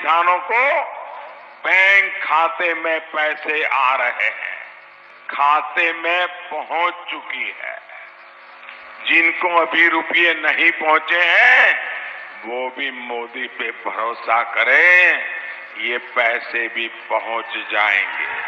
किसानों को बैंक खाते में पैसे आ रहे हैं। खाते में पहुँच चुकी है। जिनको अभी रुपये नहीं पहुँचे हैं, वो भी मोदी पे भरोसा करें, ये पैसे भी पहुँच जाएँगे।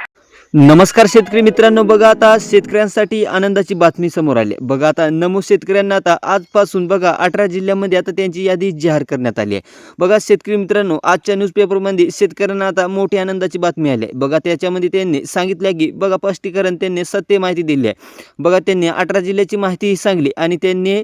नमस्कार शेतकरी मित्रांनो बघा आता शेतकऱ्यांसाठी आनंदाची बातमी समोर आली. बघा आता नमो शेतकऱ्यांना आता आजपासून बघा अठरा जिल्ह्यामध्ये आता त्यांची यादी जाहीर करण्यात आली आहे. बघा शेतकरी मित्रांनो आजच्या न्यूजपेपरमध्ये शेतकऱ्यांना आता मोठी आनंदाची बातमी आली आहे. बघा त्याच्यामध्ये त्यांनी सांगितलं की बघा स्पष्टीकरण त्यांनी सत्य माहिती दिली आहे. बघा त्यांनी अठरा जिल्ह्याची माहितीही सांगली आणि त्यांनी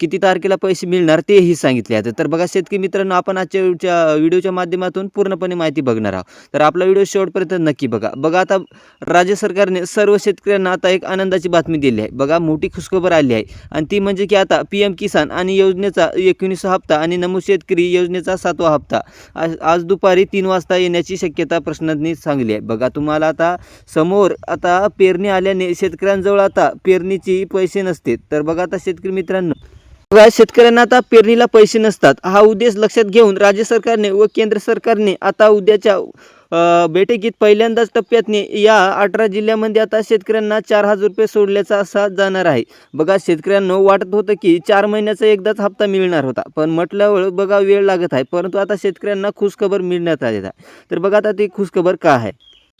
किती तारखेला पैसे मिळणार तेही सांगितले आहेत तर बघा शेतकरी मित्रांनो आपण आजच्या व्हिडिओच्या माध्यमातून पूर्णपणे माहिती बघणार आहोत. तर आपला व्हिडिओ शेवटपर्यंत नक्की बघा. बघा आता राज्य सरकारने सर्व शेतकऱ्यांना आता एक आनंदाची बातमी दिली आहे. बघा मोठी खुशखबर आली आहे. आणि ती म्हणजे की आता पी एम किसान आणि योजनेचा एकोणीसा हप्ता आणि नमूद शेतकरी योजनेचा सातवा हप्ता. आज आज दुपारी तीन वाजता येण्याची शक्यता प्रश्नांनी सांगली आहे. बघा तुम्हाला आता समोर आता पेरणी आल्याने शेतकऱ्यांजवळ आता पेरणीची पैसे नसते. तर बघा आता शेतकरी मित्रांनो शेतकऱ्यांना आता पेरणीला पैसे नसतात. हा उद्देश लक्षात घेऊन राज्य सरकारने व केंद्र सरकारने आता उद्याच्या बैठकीत पहिल्यांदाच टप्प्यातने या अठरा जिल्ह्यामध्ये आता शेतकऱ्यांना चार हजार रुपये सोडल्याचा असा जाणार आहे. बघा शेतकऱ्यांना वाटत होतं की चार महिन्याचा एकदाच हप्ता मिळणार होता पण म्हटल्यावर बघा वेळ लागत आहे परंतु आता शेतकऱ्यांना खुशखबर मिळण्यात आलेला आहे तर बघा आता ती खुशखबर का आहे?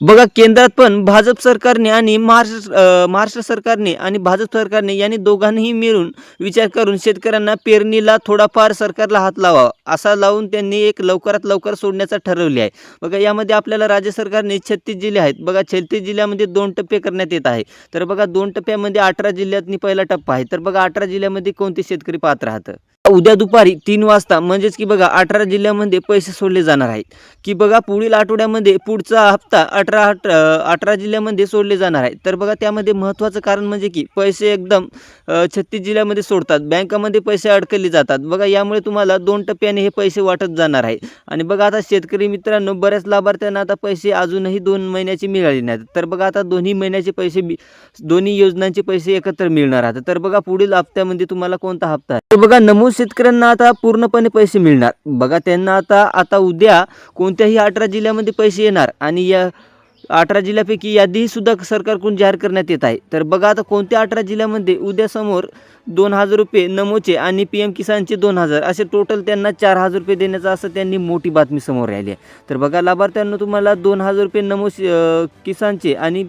बघा केंद्रात पण भाजप सरकारने आणि महाराष्ट्र महाराष्ट्र सरकारने आणि भाजप सरकारने यांनी दोघांनीही मिळून विचार करून शेतकऱ्यांना पेरणीला थोडाफार सरकारला हात लावावा असा लावून त्यांनी एक लवकरात लवकर सोडण्याचा ठरवले आहे. बघा यामध्ये आपल्याला राज्य सरकारने छत्तीस जिल्हे आहेत. बघा छत्तीस जिल्ह्यामध्ये दोन टप्पे करण्यात येत आहे. तर बघा दोन टप्प्यामध्ये अठरा जिल्ह्यातनी पहिला टप्पा आहे. तर बघा अठरा जिल्ह्यामध्ये कोणते शेतकरी पात्र राहतं? उद्या दुपारी तीन वाजता म्हणजेच की बघा अठरा जिल्ह्यामध्ये पैसे सोडले जाणार आहेत. की बघा पुढील आठवड्यामध्ये पुढचा हप्ता अठरा अठ अठरा जिल्ह्यामध्ये सोडले जाणार आहे तर बघा त्यामध्ये महत्त्वाचं कारण म्हणजे की पैसे एकदम छत्तीस जिल्ह्यामध्ये सोडतात. बँकामध्ये पैसे अडकले जातात. बघा यामुळे तुम्हाला दोन टप्प्याने हे पैसे वाटत जाणार आहे आणि बघा आता शेतकरी मित्रांनो बऱ्याच लाभार्थ्यांना आता पैसे अजूनही दोन महिन्याचे मिळाले नाहीत. तर बघा आता दोन्ही महिन्याचे पैसे दोन्ही योजनांचे पैसे एकत्र मिळणार आहेत. तर बघा पुढील हप्त्यामध्ये तुम्हाला कोणता हप्ता आहे? तर बघा नमूद शेतकऱ्यांना आता पूर्णपणे पैसे मिळणार. बघा त्यांना आता आता उद्या कोणत्याही अठरा जिल्ह्यामध्ये पैसे येणार आणि या अठरा जिल्ह्यापैकी यादीही सुद्धा सरकारकडून जाहीर करण्यात येत आहे. तर बघा आता कोणत्या अठरा जिल्ह्यामध्ये उद्या समोर दोन हजार रुपये नमोचे आणि पी एम किसानचे दोन हजार असे टोटल त्यांना चार हजार रुपये देण्याचं असं त्यांनी मोठी बातमी समोर राहिली आहे. तर बघा लाभार्थ्यांना तुम्हाला दोन हजार रुपये नमो किसानचे आणि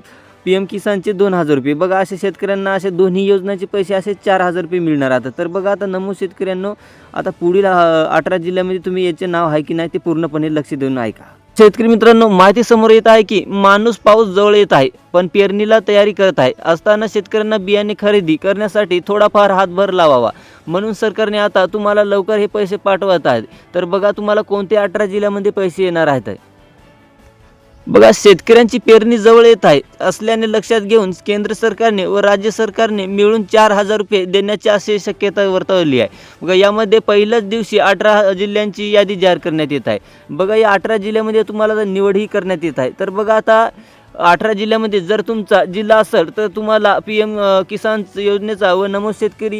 पी एम किसानचे दोन हजार रुपये. बघा असे शेतकऱ्यांना असे दोन्ही योजनाचे पैसे असे चार हजार रुपये मिळणार आता. तर बघा आता नमो शेतकऱ्यांनो आता पुढील अठरा जिल्ह्यामध्ये तुम्ही याचे नाव आहे की नाही ते पूर्णपणे लक्ष देऊन ऐका. शेतकरी मित्रांनो माहिती समोर येत आहे की माणूस पाऊस जवळ येत आहे पण पेरणीला तयारी करत आहे. असताना शेतकऱ्यांना बियाणे खरेदी करण्यासाठी थोडाफार हातभार लावावा. म्हणून सरकारने आता तुम्हाला लवकर हे पैसे पाठवत आहेत. तर बघा तुम्हाला कोणत्या अठरा जिल्ह्यामध्ये पैसे येणार आहेत? बघा शेतकऱ्यांची पेरणी जवळ येत आहे. असल्याने लक्षात घेऊन केंद्र सरकारने व राज्य सरकारने मिळून चार हजार रुपये देण्याची अशी शक्यता वर्तवली आहे. बघा यामध्ये पहिल्याच दिवशी अठरा जिल्ह्यांची यादी जाहीर करण्यात येत आहे. बघा या अठरा जिल्ह्यामध्ये तुम्हाला निवडही करण्यात येत आहे तर बघा आता अठरा जिल्ह्यामध्ये जर तुमचा जिल्हा असेल तर तुम्हाला पी एम किसान योजनेचा व नमो शेतकरी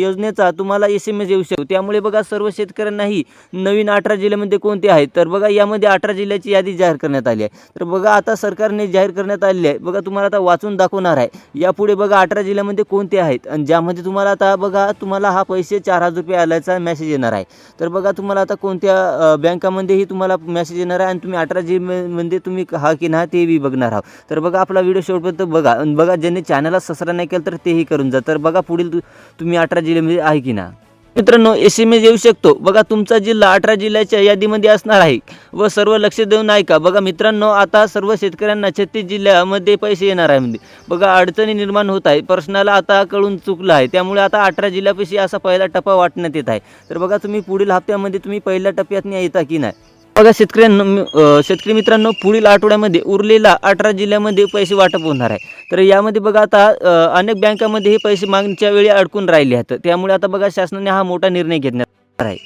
योजनेचा तुम्हाला एस एम एस येऊ शकतो. त्यामुळे बघा सर्व शेतकऱ्यांनाही नवीन अठरा जिल्ह्यामध्ये कोणते आहेत? तर बघा यामध्ये अठरा जिल्ह्याची यादी जाहीर करण्यात आली आहे. तर बघा आता सरकारने जाहीर करण्यात आलेली आहे. बघा तुम्हाला आता वाचून दाखवणार आहे. यापुढे बघा अठरा जिल्ह्यामध्ये कोणते आहेत? आणि ज्यामध्ये तुम्हाला आता बघा तुम्हाला हा पैसे चार हजार रुपये आल्याचा मेसेज येणार आहे. तर बघा तुम्हाला आता कोणत्या बँकामध्येही तुम्हाला मेसेज येणार आहे आणि तुम्ही अठरा जिल्ह्यामध्ये तुम्ही हा की ना ते बघणार आहात. तर बघा आपला व्हिडिओ शेवटपर्यंत बघा. बघा ज्यांनी चॅनलला सबस्क्राईब नाही केलं तर तेही करून जा. तर बघा पुढील तुम्ही अठरा जिल्ह्यामध्ये आहे की ना? मित्रांनो एस एम एस येऊ शकतो. बघा तुमचा जिल्हा अठरा जिल्ह्याच्या यादीमध्ये असणार आहे. व सर्व लक्ष देऊन ऐका. बघा मित्रांनो आता सर्व शेतकऱ्यांना छत्तीस जिल्ह्यामध्ये पैसे येणार आहे म्हणजे. बघा अडचणी निर्माण होत आहे प्रश्नाला आता कळून चुकलं आहे. त्यामुळे आता अठरा जिल्ह्यापेक्षा असा पहिला टप्पा वाटण्यात येत आहे. तर बघा तुम्ही पुढील हप्त्यामध्ये तुम्ही पहिल्या टप्प्यात येता की नाही? बघा शेतकऱ्यांना शेतकरी मित्रांनो पुढील आठवड्यामध्ये उरलेला अठरा जिल्ह्यामध्ये पैसे वाटप होणार आहे. तर यामध्ये बघा आता अनेक बँकामध्ये हे पैसे मागणीच्या वेळी अडकून राहिले आहेत. त्यामुळे आता बघा शासनाने हा मोठा निर्णय घेण्यात आहे.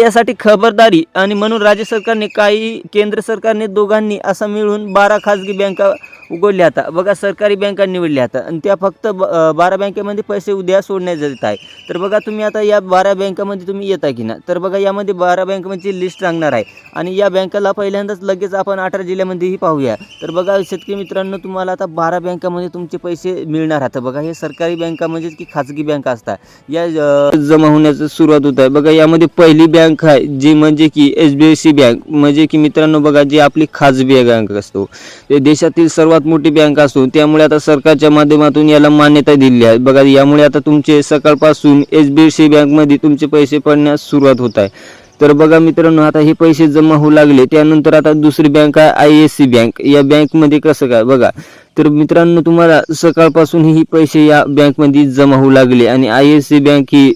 यासाठी खबरदारी आणि म्हणून राज्य सरकारने काही केंद्र सरकारने दोघांनी असं मिळून बारा खाजगी बँका उघडल्या आता. बघा सरकारी बँका निवडल्या आता. आणि त्या फक्त ब- बारा बँकेमध्ये पैसे उद्या सोडण्यात आहे. तर बघा तुम्ही आता या बारा बँकामध्ये तुम्ही येता की ना? तर बघा यामध्ये बारा बँकांची लिस्ट लागणार आहे. आणि या बँकाला पहिल्यांदाच लगेच आपण अठरा जिल्ह्यामध्येही पाहूया. तर बघा शेतकरी मित्रांनो तुम्हाला आता बारा बँकामध्ये तुमचे पैसे मिळणार आता बघा हे सरकारी बँका म्हणजेच की खाजगी बँका असतात? या जमा होण्याचं सुरुवात होत आहे. बघा यामध्ये पहिली बँक आहे जी म्हणजे की H B F C bank. म्हणजे की मित्रांनो बघा जी आपली खाजगी बँक असतो. देशातील सर्वात मोठी बँक असून त्यामुळे आता सरकारच्या माध्यमातून याला मान्यता दिली आहे. बघा यामुळे आता तुमचे सकाळपासून एच बी सी बँकमध्ये तुमचे पैसे पडण्यास सुरुवात होत आहे. तर बघा मित्रांनो आता हे पैसे जमा होऊ लागले त्यानंतर आता दुसरी बँक आहे आय एस सी बँक या बँकमध्ये कसं काय? बघा तर मित्रांनो तुम्हाला सकाळपासून ही पैसे या बँकमध्ये जमा होऊ लागले आणि आय एस सी बँक ही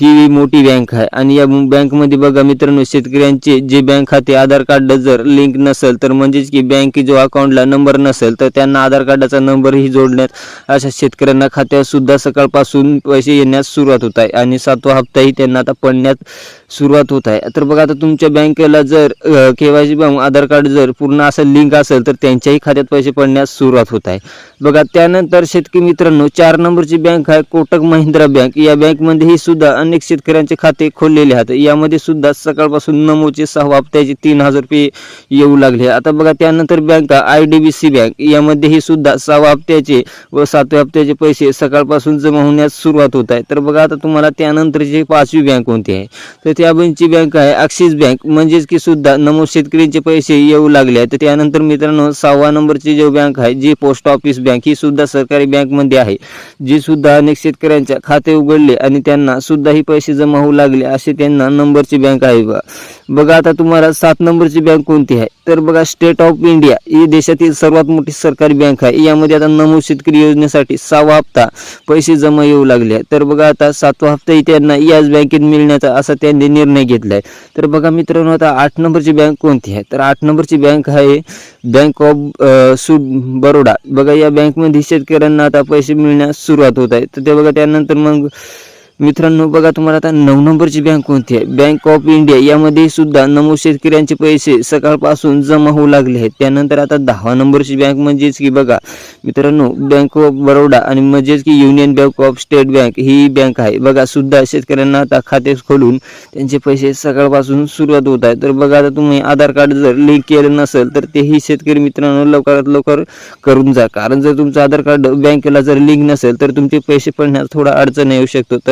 ही मोठी बँक आहे. आणि या बँकमध्ये बघा मित्रांनो शेतकऱ्यांचे जे बँक खाते आधार कार्ड जर लिंक नसेल तर म्हणजेच की बँक जो अकाउंटला नंबर नसेल तर त्यांना आधार कार्डाचा नंबरही जोडण्यात अशा शेतकऱ्यांना खात्यात सुद्धा सकाळपासून पैसे येण्यास सुरुवात होत आहे. आणि सातवा हप्ताही त्यांना आता पडण्यात सुरुवात होत आहे. तर बघा आता तुमच्या बँकेला जर केवायसी आधार कार्ड जर पूर्ण असं लिंक असेल तर त्यांच्याही खात्यात पैसे पडण्यास सुरुवात होत. आहे. बघा त्यानंतर शेतकरी मित्रांनो चार नंबरची बँक आहे कोटक महिंद्रा बँक या बँकमध्येही सुद्धा अनेक शेतकऱ्यांचे खाते खोललेले आहेत. यामध्ये सुद्धा सकाळपासून नमोचे सहा हप्त्याचे तीन हजार रुपये येऊ लागले. आता बघा त्यानंतर bank I D B C bank यामध्येही सुद्धा सहा हप्त्याचे व सातव्या हप्त्याचे पैसे सकाळपासून जमा होण्यास सुरुवात होत आहे. तर बघा आता तुम्हाला त्यानंतरची पाचवी बँक कोणती आहे? तर त्या बँकची बँक आहे ॲक्सिस बँक म्हणजेच की सुद्धा नमो शेतकऱ्यांचे पैसे येऊ लागले आहेत. तर त्यानंतर मित्रांनो सहावा नंबरची जो बँक आहे जी पोस्ट ऑफिस बँक ही सुद्धा सरकारी बँकमध्ये आहे जी सुद्धा अनेक शेतकऱ्यांच्या खाते उघडले आणि त्यांना सुद्धा ही पैसे जमा होऊ लागले असे त्यांना नंबरची बँक आहे बघा आता तुम्हाला सात नंबरची बँक कोणती आहे? तर बघा स्टेट ऑफ इंडिया ही देशातील सर्वात मोठी सरकारी बँक आहे. यामध्ये आता नमो शेतकरी योजनेसाठी सहावा हप्ता पैसे जमा येऊ लागले आहे. तर बघा आता सातवा हप्ताही त्यांना याच बँकेत मिळण्याचा असा त्यांनी निर्णय घेतलाय. तर बघा मित्रांनो आता आठ नंबरची बँक कोणती आहे? तर आठ नंबरची बँक आहे बँक ऑफ सुड बरोडा बघा या बँकमध्ये शेतकऱ्यांना आता पैसे मिळण्यास सुरुवात होत आहे. तर ते बघा त्यानंतर मग मित्रांनो बघा तुम्हाला आता नऊ नंबरची बँक कोणती आहे? बँक ऑफ इंडिया यामध्ये सुद्धा नमो शेतकऱ्यांचे पैसे सकाळपासून जमा होऊ लागले आहेत. त्यानंतर आता दहा नंबरची बँक म्हणजेच की बघा मित्रांनो बँक ऑफ बरोडा आणि म्हणजेच की union bank of state bank he bank आहे. बघा सुद्धा शेतकऱ्यांना आता खाते खोलून त्यांचे पैसे सकाळपासून सुरुवात होत आहे. तर बघा आता तुम्ही आधार कार्ड जर लिंक केलं नसेल तर तेही शेतकरी मित्रांनो लवकरात लवकर करून जा. कारण जर तुमचं आधार कार्ड बँकेला जर लिंक नसेल तर तुमचे पैसे पडण्यास थोडा अडचण येऊ शकतो. तर